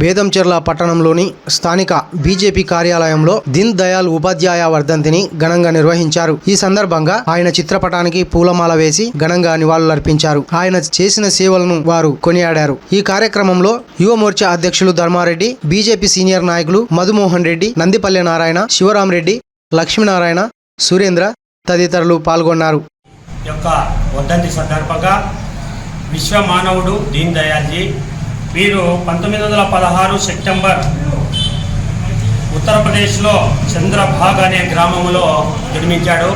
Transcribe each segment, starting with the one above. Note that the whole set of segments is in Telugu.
బేదంచెర్ల పట్టణంలోని స్థానిక బీజేపీ కార్యాలయంలో దీన్ దయాళ్ ఉపాధ్యాయ వర్ధంతిని ఘనంగా నిర్వహించారు. ఈ సందర్భంగా ఆయన చిత్రపటానికి పూలమాల వేసి ఘనంగా నివాళులర్పించారు. ఆయన చేసిన సేవలను వారు కొనియాడారు. ఈ కార్యక్రమంలో యువ మోర్చా అధ్యక్షులు ధర్మారెడ్డి బీజేపీ సీనియర్ నాయకులు మధుమోహన్ రెడ్డి నందిపల్లె నారాయణ శివరాం రెడ్డి లక్ష్మీనారాయణ సురేంద్ర తదితరులు పాల్గొన్నారు. యొక్క వర్ధంతి సందర్భంగా విశ్వ మానవుడు దీన్ దయాల్జీ వీరు పంతొమ్మిది వందల పదహారు సెప్టెంబర్ ఉత్తరప్రదేశ్లో చంద్రభాగ్ అనే గ్రామంలో జన్మించాడు.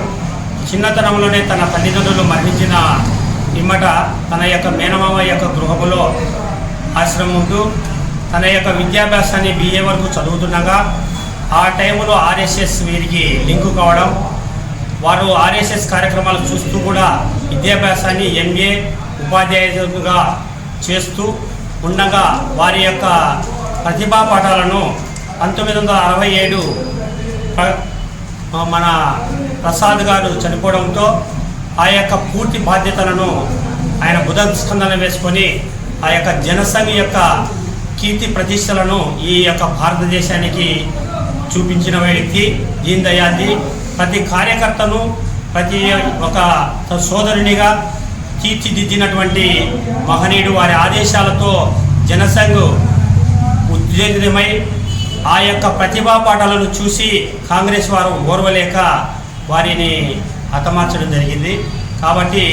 చిన్నతనంలోనే తన తల్లిదండ్రులు మరణించిన ఇమ్మట తన యొక్క మేనమామ యొక్క గృహములో ఆశ్రమం ఉంటూ తన యొక్క విద్యాభ్యాసాన్ని బిఏ వరకు చదువుతుండగా ఆ టైంలో ఆర్ఎస్ఎస్ వీరికి లింకు కావడం. వారు ఆర్ఎస్ఎస్ కార్యక్రమాలు చూస్తూ కూడా విద్యాభ్యాసాన్ని ఎంఏ ఉపాధ్యాయులుగా చేస్తూ ఉండగా వారి యొక్క ప్రతిభా పాఠాలను పంతొమ్మిది వందల అరవై ఏడు మన ప్రసాద్ గారు చనిపోవడంతో ఆ యొక్క పూర్తి బాధ్యతలను ఆయన బుధస్కందన వేసుకొని ఆ యొక్క జనసంఘ యొక్క కీర్తి ప్రతిష్టలను ఈ యొక్క భారతదేశానికి చూపించిన వ్యక్తి దీన్ దయాల్జీ ప్రతి కార్యకర్తను ప్రతి ఒక సోదరునిగా తీర్చిదిద్దినటువంటి మహనీయుడు వారి ఆదేశాలతో జనసంఘ్ ఉత్తేజితమై ఆ యొక్క ప్రతిభా పాఠాలను చూసి కాంగ్రెస్ వారు ఓర్వలేక వారిని హతమార్చడం జరిగింది. కాబట్టి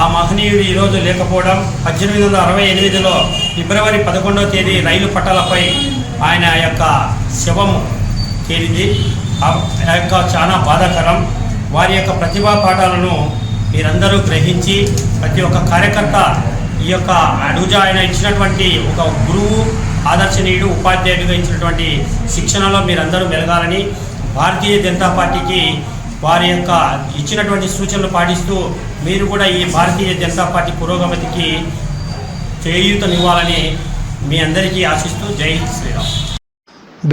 ఆ మహనీయుడు ఈరోజు లేకపోవడం పద్దెనిమిది వందల అరవై ఎనిమిదిలో ఫిబ్రవరి పదకొండవ తేదీ రైలు పట్టాలపై ఆయన యొక్క శవం తేలింది. ఆ ఆ యొక్క చాలా బాధాకరం. వారి యొక్క ప్రతిభా పాఠాలను మీరందరూ గ్రహించి ప్రతి ఒక్క కార్యకర్త ఈ యొక్క అడుగుజా ఆయన ఇచ్చినటువంటి ఒక గురువు ఆదర్శనీయుడు ఉపాధ్యాయుడిగా ఇచ్చినటువంటి శిక్షణలో మీరందరూ మెలగాలని భారతీయ జనతా పార్టీకి వారి యొక్క ఇచ్చినటువంటి సూచనలు పాటిస్తూ మీరు కూడా ఈ భారతీయ జనతా పార్టీ పురోగతికి చేయూతనివ్వాలని మీ అందరికీ ఆశిస్తూ జై శ్రీరామ్.